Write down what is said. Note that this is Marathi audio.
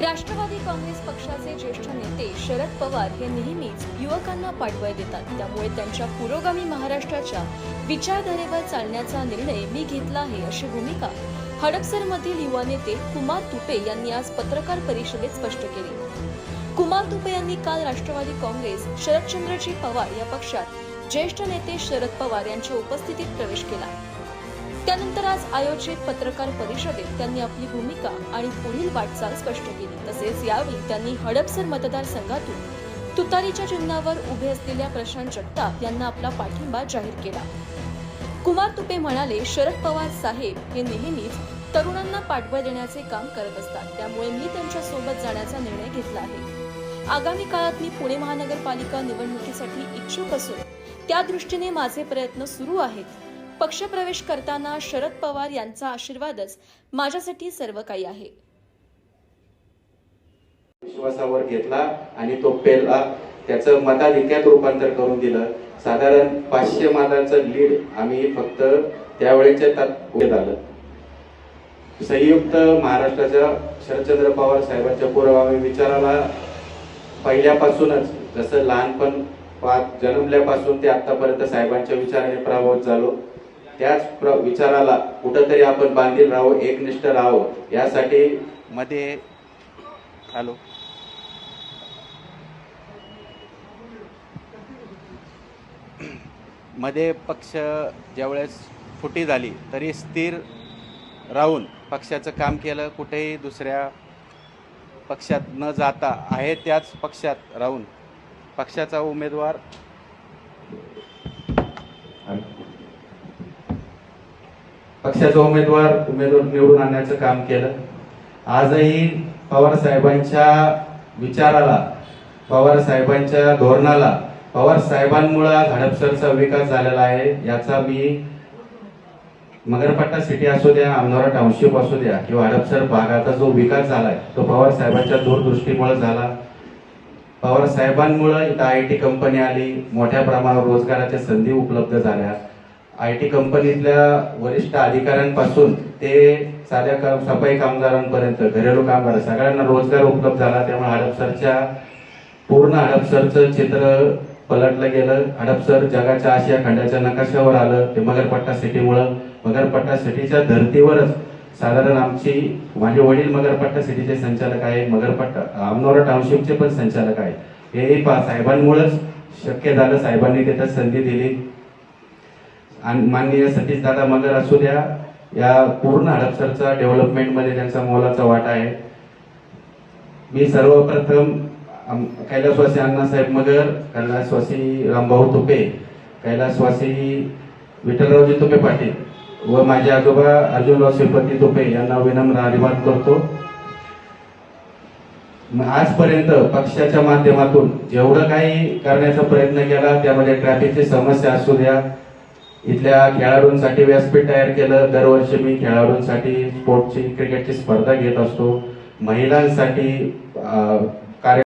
राष्ट्रवादी काँग्रेस पक्षाचे ज्येष्ठ नेते शरद पवार हे नेहमीच युवकांना पाठबळ देतात. त्यामुळे त्यांच्या पुरोगामी महाराष्ट्राच्या विचारधारेवर चालण्याचा निर्णय मी घेतला आहे अशी भूमिका हडपसरमधील युवा नेते कुमार तुपे यांनी आज पत्रकार परिषदेत स्पष्ट केली. कुमार तुपे यांनी काल राष्ट्रवादी काँग्रेस शरदचंद्रजी पवार या पक्षात ज्येष्ठ नेते शरद पवार यांच्या उपस्थितीत प्रवेश केला. त्यानंतर आज आयोजित पत्रकार परिषदेत त्यांनी आपली भूमिका आणि पुढील वाटचाल स्पष्ट केली. तसेच यावेळी त्यांनी हडपसर मतदारसंघातून तुतारीच्या चिन्हावर उभे असलेल्या प्रशांत जगताप यांना आपला पाठिंबा जाहीर केला. कुमार तुपे म्हणाले शरद पवार साहेब हे नेहमीच तरुणांना पाठबळ देण्याचे काम करत असतात. त्यामुळे मी त्यांच्यासोबत जाण्याचा निर्णय घेतला आहे. आगामी काळात मी पुणे महानगरपालिका निवडणुकीसाठी इच्छुक असून त्या दृष्टीने माझे प्रयत्न सुरू आहेत. पक्षप्रवेश करताना शरद पवार यांचा आशीर्वादच माझ्यासाठी सर्व काही आहे. विश्वासावर घेतला आणि तो पेला त्याचं मताधिक्यात रूपांतर करून दिलं. साधारण पाचशे मतांचं लीड आम्ही फक्त त्यावेळेच्या तात उभे संयुक्त महाराष्ट्राच्या शरदचंद्र पवार साहेबांच्या पुरोगामी विचाराला पहिल्यापासूनच जसं लहानपण पाच जन्मल्यापासून ते आतापर्यंत साहेबांच्या विचाराने प्रभावित झालो. त्याच प्र विचाराला कुठंतरी आपण बांधील राहावं एकनिष्ठ राहावं यासाठी मध्ये हॅलो. मध्ये पक्ष ज्यावेळेस फुटी झाली तरी स्थिर राहून पक्षाचं काम केलं कुठेही दुसऱ्या पक्षात न जाता आहे त्याच पक्षात राहून पक्षाचा उमेदवार पक्षाचा उमेदवार उमेदवार निवडून आणण्याचं काम केलं. आजही पवार साहेबांच्या विचाराला पवार साहेबांच्या धोरणाला पवार साहेबांमुळे हडपसरचा विकास झालेला आहे याचा मी मगरपट्टा सिटी असू द्या अमनोरा टाउनशिप असू द्या किंवा हडपसर भागाचा जो विकास झालाय तो पवार साहेबांच्या दूरदृष्टीमुळे झाला. पवार साहेबांमुळे इथं आय टी कंपनी आली मोठ्या प्रमाणावर रोजगाराच्या संधी उपलब्ध झाल्या. आय टी कंपनीतल्या वरिष्ठ अधिकाऱ्यांपासून ते साध्या काम सफाई कामगारांपर्यंत घरेलू कामगार सगळ्यांना रोजगार उपलब्ध झाला. त्यामुळे हडपसरच्या पूर्ण हडपसरचं चित्र पलटलं गेलं. हडपसर जगाच्या आशिया खंडाच्या नकाशावर आलं. ते मगरपट्टा सिटीमुळं. मगरपट्टा सिटीच्या धर्तीवरच साधारण आमची माझे वडील मगरपट्टा सिटीचे संचालक आहे मगरपट्टा आमनोरा टाउनशिपचे पण संचालक आहे हेही पा साहेबांमुळंच शक्य झालं. साहेबांनी त्याच्यात संधी दिली. माननीय सतीश दादा मगर असू द्या या पूर्ण हडपसरचा डेव्हलपमेंटमध्ये त्यांचा मोलाचा वाटा आहे. मी सर्वप्रथम कैलासवासी अण्णासाहेब मगर कैलासवासी रामभाऊ तुपे कैलासवासी विठ्ठलरावजी तुपे पाटील व माझे आजोबा अर्जुनराव श्रीपती तुपे यांना विनम्र अभिवाद करतो. आजपर्यंत पक्षाच्या माध्यमातून जेवढं काही करण्याचा प्रयत्न केला त्यामध्ये ट्रॅफिकची समस्या असू द्या इथल्या खेळाडूंसाठी व्यासपीठ तयार केलं. दरवर्षी मी खेळाडूंसाठी स्पोर्टची क्रिकेटची स्पर्धा घेत असतो. महिलांसाठी